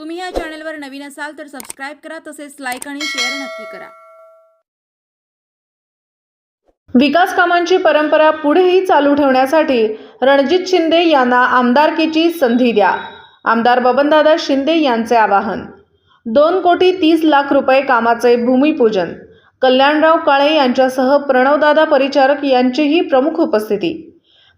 तुम्ही या चॅनलवर नवीन असाल तर सबस्क्राईब करा तसेच लाईक आणि शेअर नक्की करा. विकास कामांची परंपरा पुढेही चालू ठेवण्यासाठी रणजित शिंदे यांना आमदारकीची संधी द्या. आमदार बबनदादा शिंदे यांचे आवाहन. दोन कोटी तीस लाख रुपये कामाचे भूमिपूजन. कल्याणराव काळे यांच्यासह प्रणवदादा परिचारक यांचीही प्रमुख उपस्थिती.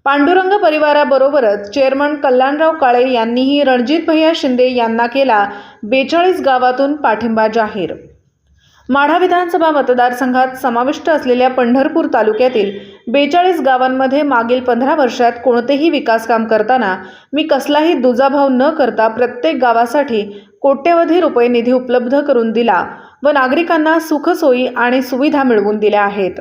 पांडुरंग परिवाराबरोबरच चेअरमन कल्याणराव काळे यांनीही रणजित भैया शिंदे यांना केला बेचाळीस गावातून पाठिंबा जाहीर. माढा विधानसभा मतदारसंघात समाविष्ट असलेल्या पंढरपूर तालुक्यातील बेचाळीस गावांमध्ये मागील पंधरा वर्षात कोणतेही विकासकाम करताना मी कसलाही दुजाभाव न करता प्रत्येक गावासाठी कोट्यवधी रुपये निधी उपलब्ध करून दिला व नागरिकांना सुखसोयी आणि सुविधा मिळवून दिल्या आहेत.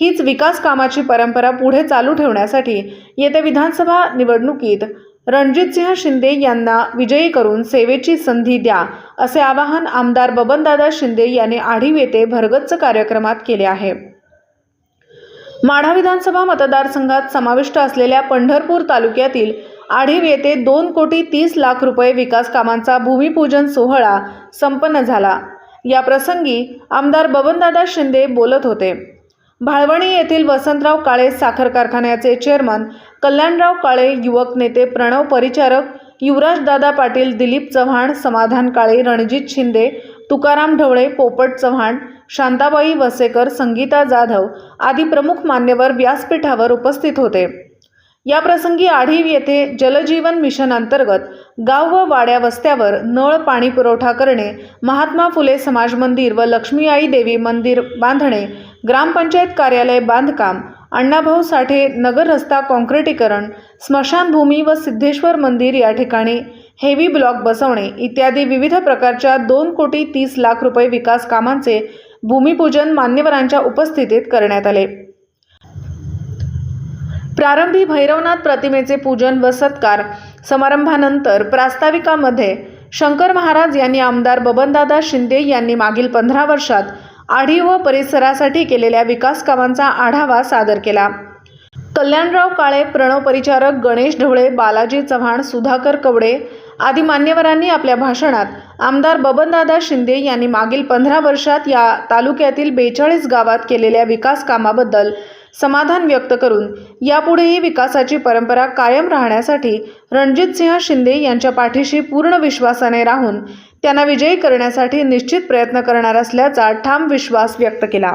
हीच विकास कामाची परंपरा पुढे चालू ठेवण्यासाठी येत्या विधानसभा निवडणुकीत रणजितसिंह शिंदे यांना विजयी करून सेवेची संधी द्या असे आवाहन आमदार बबनदादा शिंदे यांनी आढीव येथे भरगच्च कार्यक्रमात केले आहे. माढा विधानसभा मतदारसंघात समाविष्ट असलेल्या पंढरपूर तालुक्यातील आढीव येथे दोन कोटी तीस लाख रुपये विकास कामांचा भूमिपूजन सोहळा संपन्न झाला. या प्रसंगी आमदार बबनदादा शिंदे बोलत होते. भाळवणी येथील वसंतराव काळे साखर कारखान्याचे चेअरमन कल्याणराव काळे युवक नेते प्रणव परिचारक युवराजदादा पाटील दिलीप चव्हाण समाधान काळे रणजित शिंदे तुकाराम ढवळे पोपट चव्हाण शांताबाई वसेकर संगीता जाधव आदी प्रमुख मान्यवर व्यासपीठावर उपस्थित होते. या प्रसंगी आढीव येथे जलजीवन मिशन अंतर्गत गाव व वाड्या वस्त्यावर नळ पाणी पुरवठा करणे महात्मा फुले समाज मंदिर व लक्ष्मी आई देवी मंदिर बांधणे ग्रामपंचायत कार्यालय बांधकाम अण्णाभाऊ साठे नगर रस्ता काँक्रिटीकरण स्मशानभूमी व सिद्धेश्वर मंदिर या ठिकाणी हेवी ब्लॉक बसवणे इत्यादी विविध प्रकारच्या दोन कोटी तीस लाख रुपये विकास कामांचे भूमिपूजन मान्यवरांच्या उपस्थितीत करण्यात आले. प्रारंभी भैरवनाथ प्रतिमेचे पूजन व सत्कार समारंभानंतर प्रास्ताविकामध्ये शंकर महाराज यांनी आमदार बबनदादा शिंदे यांनी मागील पंधरा वर्षात आढी व परिसरासाठी केलेल्या विकास कामांचा आढावा सादर केला. कल्याणराव काळे प्रणव परिचारक गणेश ढवळे बालाजी चव्हाण सुधाकर कवडे आदी मान्यवरांनी आपल्या भाषणात आमदार बबनदादा शिंदे यांनी मागील पंधरा वर्षात या तालुक्यातील बेचाळीस गावात केलेल्या विकास कामाबद्दल समाधान व्यक्त करून यापुढेही विकासाची परंपरा कायम राहण्यासाठी रणजितसिंह शिंदे यांच्या पाठीशी पूर्ण विश्वासाने राहून त्यांना विजयी करण्यासाठी निश्चित प्रयत्न करणार असल्याचा ठाम विश्वास व्यक्त केला.